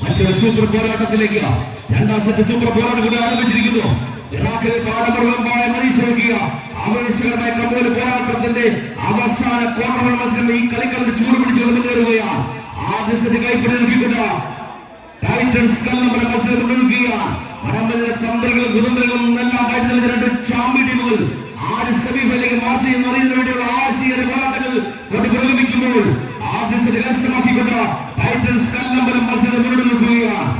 മറ്റൊരു സൂപ്പർ പോരാട്ടത്തിലേക്ക് രണ്ടാം set super പോരാട്ടം കൂടി ആരംഭിച്ചിരിക്കുന്നു. ഇറാഖിലെ പാടമൃഗമായ മനുഷ്യർക്കിയ ആവേശകരമായ കമ്പോല പോരാട്ടത്തിന്റെ അവസാന കോർണർ മത്സരം ഈ കളിക്കളത്തിൽ ചൂട് പിടിച്ച് മുന്നേറുകയാണ്. ആദ്യ സെറ്റ് നൽകിക്കൊണ്ട് ടൈറ്റൻസ് കല്ലമ്പല മത്സരം മുന്നേറുകയാണ് വടംവലിയുടെ തന്ത്രങ്ങളും കുതന്ത്രങ്ങളും എല്ലാം രണ്ട് ചാമ്പ്യൻ ടീമുകൾ ആര് സെമിഫൈനലിലേക്ക് മാർച്ച് ചെയ്യുന്ന അറിയുന്നതിന് വേണ്ടിയുള്ള ആശയ പോരാട്ടങ്ങൾ കൊണ്ട് പ്രതിനിധിക്കുമ്പോൾ ആദ്യ സെറ്റ് കരസ്ഥമാക്കിക്കൊണ്ട് ടൈറ്റൻസ് കല്ലമ്പലം മത്സരം മുന്നോട്ട് നിൽക്കുകയാണ്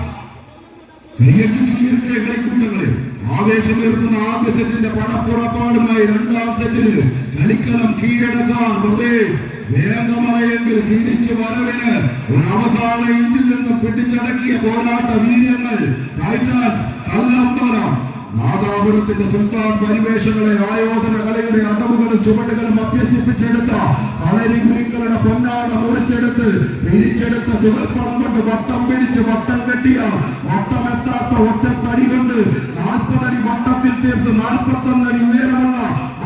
കൈയടിച്ച് സ്വീകരിച്ച കളിക്കൂട്ടങ്ങളെ ആവേശമുയർത്തുന്ന ആദ്യ സെറ്റിന്റെ പടപ്പുറപ്പാടുമായി രണ്ടാം സെറ്റിന് കളിക്കളം കീഴടക്കാൻ പ്രദേശ് വേഗമായെങ്കിൽ തിരിച്ചു വരവിന് ഒരു അവസാന ഇഞ്ചിൽ നിന്ന് പിടിച്ചടക്കിയ പോരാട്ട വീര്യങ്ങൾ ടൈറ്റാൻസ് കല്ലമ്പലം നാദാപുരത്തിന്റെ സുൽത്താൻ പരിവേഷങ്ങളെ ആയോധന കലയുടെ അടവുകളും ചുവടുകളും അഭ്യസിപ്പിച്ചെടുത്ത കളരി ഗുരുക്കളുടെ പൊന്നാട മുറിച്ചെടുത്ത് പിരിച്ചെടുത്ത തുകൽപ്പണം കൊണ്ട് വട്ടം പിടിച്ച് വട്ടം കെട്ടിയ വട്ടമെത്താത്ത ഒറ്റത്തടി കൊണ്ട് നാൽപ്പതടി വട്ടത്തിൽ തീർത്ത് നാൽപ്പത്തൊന്നടി ഉയരമുള്ള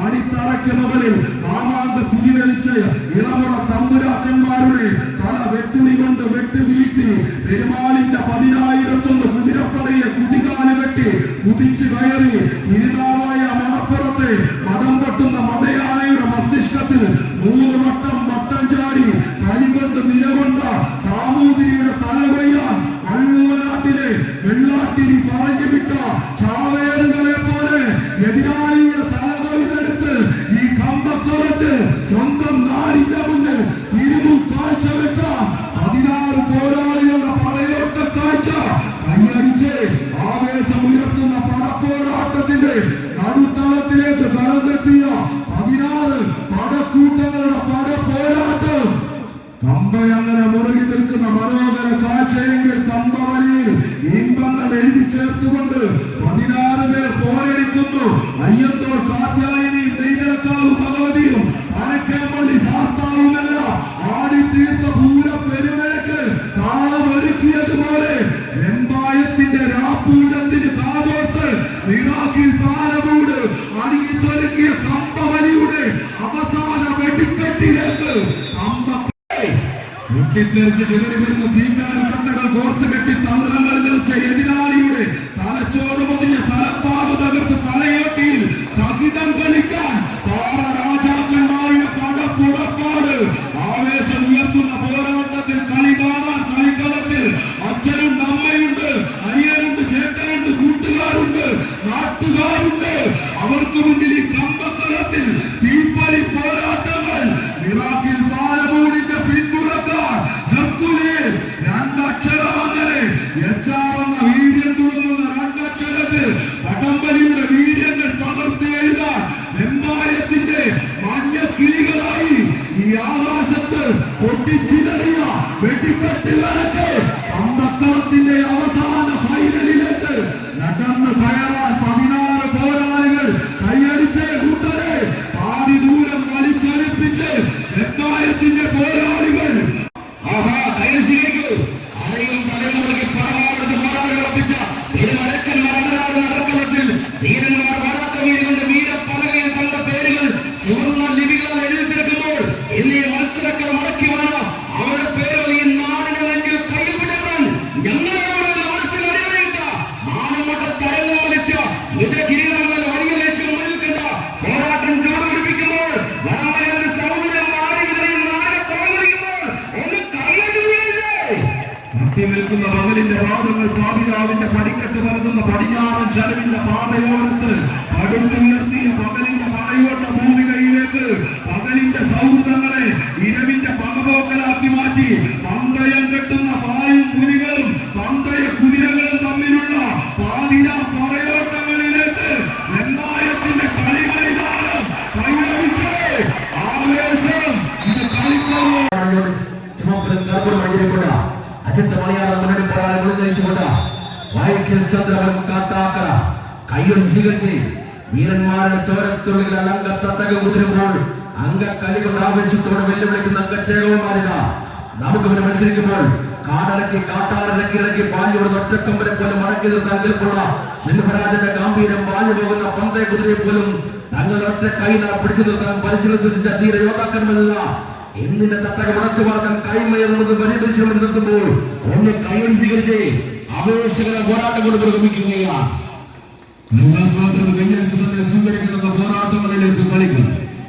അടിത്തറയ്ക്ക് മുകളിൽ മാമാങ്ക തിരിവലിച്ച് ഇളമുറ തമ്പുരാക്കന്മാരുടെ ఉదించి రాయాలి. ఇది എഴുതി ചേർത്തുകൊണ്ട് പതിനാറ് പേർ പോരടിക്കുന്നു. അയ്യന്തോ പൊട്ടിത്തെറിച്ച് ചിതറി വരുന്ന തീക്കാരൻ കണ്ണകൾ കോർത്ത് കെട്ടി തന്ത്രങ്ങൾ ഈ പോരാളികൾ നയിച്ചുകൊണ്ട് വൈക്കൽ ചന്ദ്രവൻ കാത്താക്കറ കൈയൊടി സ്വീകരിച്ച് വീരന്മാരുടെ ചോരത്തുള്ളിൽ അലങ്ക തത്തക കുതിരുമ്പോൾ അംഗക്കലി കൊണ്ട് ആവേശത്തോടെ വെല്ലുവിളിക്കുന്ന അംഗച്ചേകവന്മാരില്ല നമുക്ക് പിന്നെ മത്സരിക്കുമ്പോൾ കാടടക്കി കാട്ടാറിറക്കി ഇറക്കി പാലിയുടെ ഒറ്റക്കമ്പനെ പോലെ മടക്കി നിർത്താൻ കേൾപ്പുള്ള സിംഹരാജന്റെ ഗാംഭീര്യം പാഞ്ഞു പോകുന്ന പന്തയ കുതിരയെ പോലും തങ്ങളുടെ ഒറ്റ കൈ പിടിച്ചു നിർത്താൻ പരിശീലനം ശ്രദ്ധിച്ച ധീര യോദ്ധാക്കന്മാരില്ല എന്നിന്റെ തട്ടക മുടച്ചു പറക്കാൻ കൈമയർന്നത് പരിപരിശ്രമം ഒന്ന് കൈയടി സ്വീകരിച്ച് ആവേശകര പോരാട്ടം കൊണ്ട് പ്രകമിക്കുകയാണ് നിങ്ങൾ സ്വാതന്ത്ര്യം കൈയടിച്ചു തന്നെ സ്വീകരിക്കുന്ന പോരാട്ടങ്ങളിലേക്ക് കളികൾ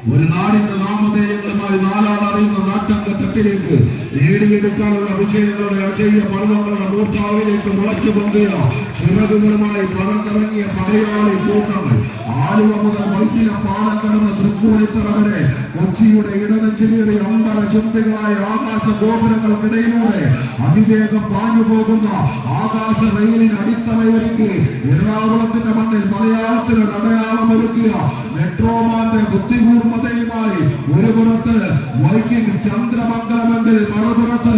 ഒരു നാടിന്റെ നാമധേയങ്ങളുമായി നാലാൾ അറിയുന്ന നാട്ടങ്ക തട്ടിലേക്ക് നേടിയെടുക്കാനുള്ള അഭിഷേകങ്ങളുടെ അജയ്യ പർവങ്ങളുടെ മൂർച്ചാവിലേക്ക് മുളച്ചു പൊന്തിയ ചിറകുകളുമായി പറന്നിറങ്ങിയ പടയാളി കൂട്ടങ്ങൾ ആലുവ മുതൽ കൊച്ചിയുടെ ഇടനെഞ്ചിലേറി അമ്പല ചുണ്ടുകളായ ആകാശ ഗോപുരങ്ങൾക്കിടയിലൂടെ അതിവേഗം പാഞ്ഞു പോകുന്ന ആകാശ റെയിലിന് അടിത്തറയൊരുക്കി എറണാകുളത്തിന്റെ മണ്ണിൽ മലയാളത്തിന് അടയാളം ഒരുക്കിയ മെട്രോമാന്റെ ബുദ്ധിപൂർമ്മതയുമായി ഒരു പുറത്ത് വൈക്കിംഗ് ചന്ദ്രമംഗലമെങ്കിൽ മറുപുറത്ത്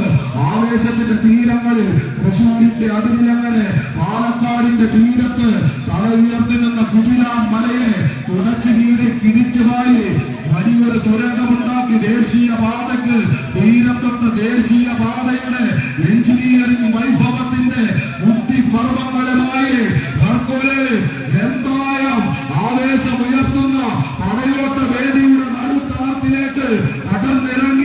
ആവേശത്തിന്റെ തീരങ്ങളിൽ തൃശൂരിന്റെ അതിരിലങ്ങനെ പാലക്കാടിന്റെ തീരത്ത് തല ഉയർത്തി നിന്ന കുതിരാൻ മലയെ തുടച്ചു കീറി കിരിച്ചുമായി വലിയൊരു തുരങ്കമുണ്ടാക്കി ദേശീയ പാതയ്ക്ക് തീരം തൊട്ട് ദേശീയ പാതയുടെ എഞ്ചിനീയറിംഗ് വൈഭവത്തിന്റെ ബുദ്ധിപർവങ്ങളുമായി എന്തായം ആവേശമുയർത്തുന്ന പടയോട്ട വേദിയുടെ നടുത്തളത്തിലേക്ക് കടന്നിറങ്ങിയ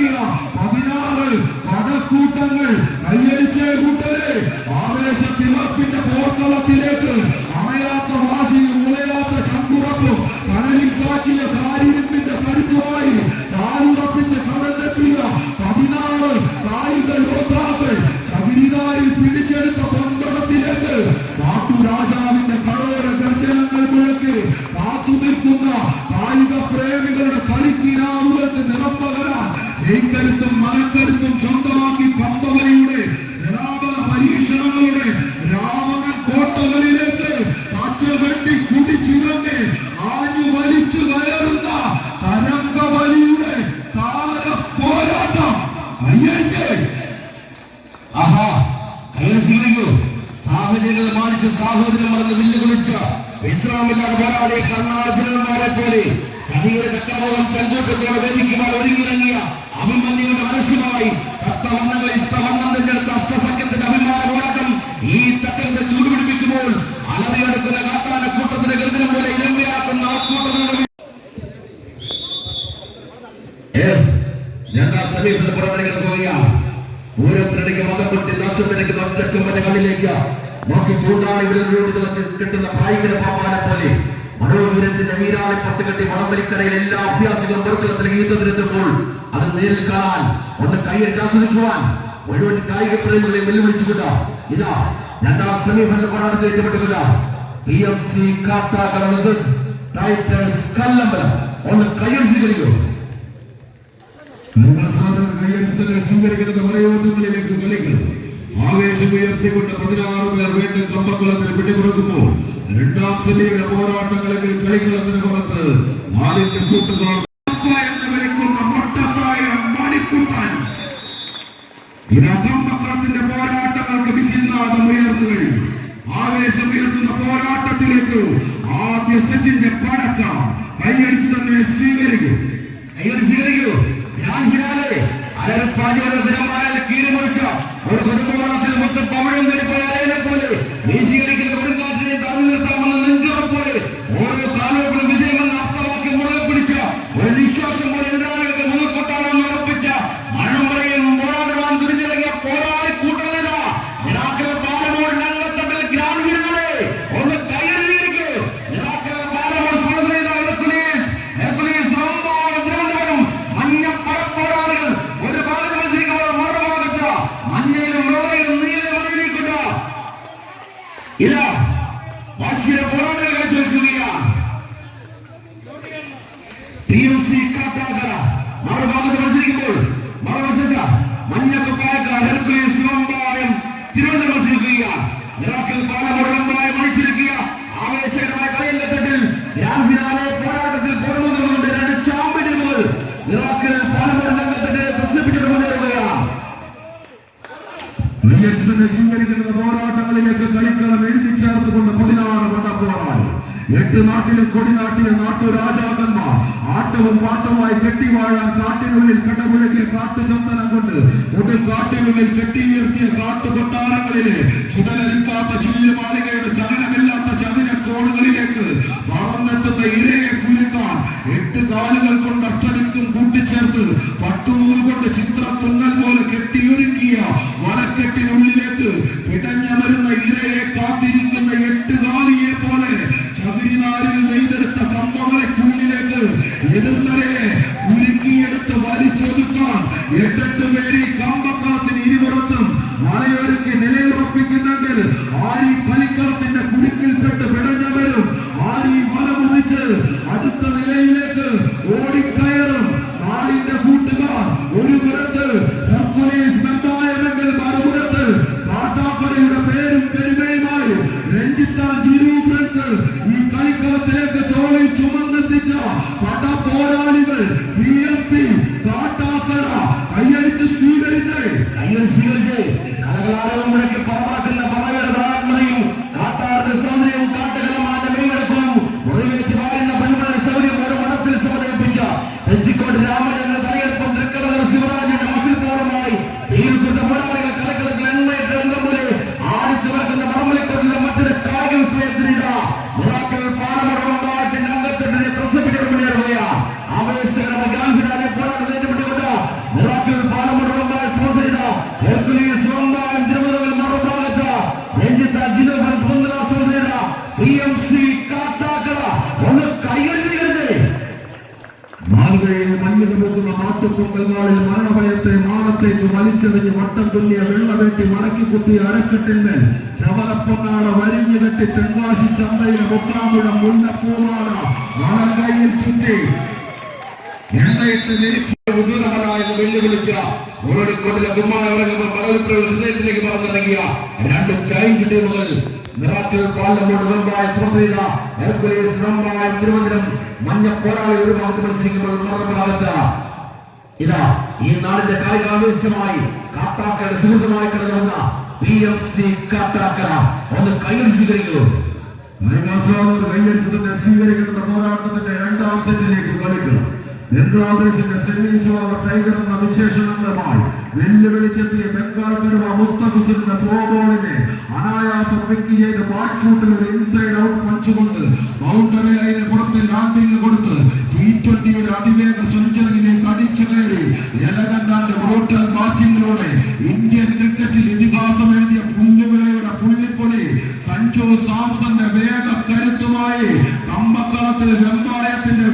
സ്വീകരിക്കൂ സാഹചര്യങ്ങൾ വെല്ലുവിളിച്ച വിശ്രമമില്ലാതെ പോരാടിയ കർണാർജുനന്മാരെ പോലെ ചതിയുടെ ചക്രബോധം ചങ്കൂട്ടത്തോടെ വേദിക്കുവാൻ ഒരുങ്ങിയിറങ്ങിയ അഭിമന്യുവിന്റെ മനസ്സുമായി ചട്ടവർണങ്ങൾ ഇഷ്ടവർണം തിരഞ്ഞെടുത്ത ഈ തക്കരത്തെ ചൂടുപിടിപ്പിക്കുമ്പോൾ അലറിയെടുക്കുന്ന കാട്ടാന കൂട്ടത്തിന്റെ ഗർഭനം പോലെ ഇരമ്പയാക്കുന്ന ആ കൂട്ടത്തിന്റെ യെസ് രണ്ടാം സമീപത്തിൽ പുറത്തിറങ്ങി പോവുകയാണ്. പൂരത്തിനിടയ്ക്ക് മതം പൊട്ടി ദർശനത്തിലേക്ക് ഒറ്റക്കുമ്പന്റെ കണ്ണിലേക്ക്. നോക്കി ചൂണ്ടാണ് വിരലിലൂടെ വെച്ച് കിട്ടുന്ന ഭയങ്കര പാപ്പാനെ പോലെ. മനോവീരത്തിന്റെ വീരാളി പട്ടുകെട്ടി വടംവലിക്കരയിൽ എല്ലാ അഭ്യാസികളും പുറത്തിടത്തിലേക്ക് യുദ്ധത്തിനെത്തുമ്പോൾ അത് നേരിൽ കാണാൻ ഒന്ന് കൈയടിച്ച് ആസ്വദിക്കുവാൻ മുഴുവൻ കായിക പ്രേമികളെ വെല്ലുവിളിച്ചുകൊണ്ട്. ഇതാ രണ്ടാം സെമിഫൈനൽ പോരാട്ടത്തിൽ ഏറ്റുപെട്ടുകൊണ്ട് P M C Kattakada Mises Titans Kallambalam. ഒന്ന് കൈയടി കഴിയോ സാധാരണ കൈയടിച്ചതിനെ സ്വീകരിക്കുന്നത് മലയോട്ടങ്ങളിലേക്ക് കളികൾ ആവേശം ഉയർത്തിക്കൊണ്ട് പതിനാറ് പേർ വീണ്ടും കമ്പക്കുളത്തിന് പിടികൊടുക്കുമ്പോൾ രണ്ടാം സെല്ലിയുടെ പോരാട്ടങ്ങളിൽ കളികളത്തിന് പുറത്ത് നാടിന്റെ കൂട്ടുകാർ പോരാട്ടങ്ങൾക്ക് വിസിന്നാദം ഉയർന്നു കഴിഞ്ഞു. ആവേശം ഉയർത്തുന്ന പോരാട്ടത്തിലേക്ക് ആദ്യ സെറ്റിന്റെ പടക്കം ടി എം സി കാട്ടാക്കര മറുഭാഗത്ത് മത്സരിക്കുമ്പോൾ മറുവശത്ത് മഞ്ഞക്കുപ്പായക്കാർ ഹെർക്കുലീസ് ശിവമ്പായം തിരുവനന്തപുരം മത്സരിക്കുകയാണ്. നിറാക്കൽ പാലമുടമ്പായ മത്സരിക്കുക. പോരാട്ടത്തിൽ പുറമുകൊണ്ട് രണ്ട് ചാമ്പ്യന്മാർ നിറാക്കൽ പാലമുടം രംഗത്തിന്റെ പ്രസിദ്ധിപ്പിച്ചിട്ട് മുന്നേറുകയാണ്. തന്നെ സ്വീകരിക്കുന്ന പോരാട്ടങ്ങളിലേക്ക് കളിക്കളം എഴുതി ചേർത്തുകൊണ്ട് പതിനാറ് വട്ടപ്പോറായി എട്ട് നാട്ടിലും കൊടിനാട്ടിയ നാട്ടുരാജാക്കന്മാർ ആട്ടവും പാട്ടവുമായി കെട്ടിവാഴാൻ കാട്ടിനുള്ളിൽ കടമുഴകിയ കാട്ടുചന്ദനം കൊണ്ട് ഒരു കാട്ടിനുള്ളിൽ കെട്ടിയുയർത്തിയ കാട്ടുകൊട്ടാരങ്ങളിലെ ചുടലരിക്കാത്ത ചില്ലുമാളികയുടെ ചലനമില്ലാത്ത ചതുര കോണുകളിലേക്ക് വളർന്നെത്തുന്ന ഇരയെ കുലുക്കാൻ എട്ട് കാലുകൾ കൊണ്ട് അച്ചടിക്കും കൂട്ടിച്ചേർത്ത് വല അടുത്ത നിലയിലേക്ക് നാളിൽ മരണഭയത്തെ മാറത്തേക്ക് വലിച്ചെറിഞ്ഞ് വട്ടം തുന്നിയ വെള്ളവെട്ടി മടക്കി കുത്തിയ അരക്കെട്ടിന്മേൽ ചവലപ്പൊന്നാട വരിഞ്ഞു കെട്ടി തെങ്കാശി ചന്തയിലെ മുക്കാമുഴം മുല്ലപ്പൂമാട വളം കയ്യിൽ ചുറ്റി എണ്ണയിട്ട് നിരുക്കി ഉദ്യോഗമരായെന്ന് വെല്ലുവിളിച്ച ഓരോടിക്കൊണ്ടിലെ ദുമ്മായ ഉറങ്ങുമ്പോൾ മലയാളിപ്പുഴ ഹൃദയത്തിലേക്ക് പറന്നിറങ്ങിയ രണ്ട് ചൈൽഡ് ടീമുകൾ മിറാക്കിൾ പാലമോട് വെമ്പായ ചെയ്ത ഹെർക്കുലീസ് വെമ്പായ തിരുവനന്തപുരം മഞ്ഞ പോരാളി ഒരു ഭാഗത്ത് മത്സരിക്കുമ്പോൾ മറുഭാഗത്ത് ഇതാ ഈ നാടിന്റെ കായിക ആവേശമായി കാട്ടാക്കയുടെ സുഹൃത്തുമായി കടന്നു വന്ന പി എം സി കാട്ടാക്കര ഒന്ന് കൈയടി സ്വീകരിക്കൂ നായികാസ്വാദർ കൈയടിച്ചതിന്റെ സ്വീകരിക്കുന്ന പോരാട്ടത്തിന്റെ രണ്ടാം സെറ്റിലേക്ക് കളിക്കുക ബംഗ്ലാദേശിന്റെ സെമീസ് ഓവർ ടൈഗർ എന്ന വിശേഷണങ്ങളുമായി വെല്ലുവിളിച്ചെത്തിയ ബംഗാൾ കടുവ മുസ്തഫിസിന്റെ സ്ലോ ബോളിനെ അനായാസം പിക്ക് ചെയ്ത് ബാക്ക് ഒരു ഇൻസൈഡ് ഔട്ട് പഞ്ച് ബൗണ്ടറി ലൈന് പുറത്ത് ലാൻഡിംഗ് കൊടുത്ത് ടി ട്വന്റിയുടെ കയറി ഹോട്ടൽ ബ്രൂട്ടൽ ഇന്ത്യൻ ക്രിക്കറ്റിൽ ഇതിഹാസം എഴുതിയ പുല്ലുവിളയുടെ പുള്ളിപ്പൊളി സഞ്ജു സാംസന്റെ വേഗ കരുത്തുമായി കമ്പക്കളത്തിൽ വെമ്പായത്തിന്റെ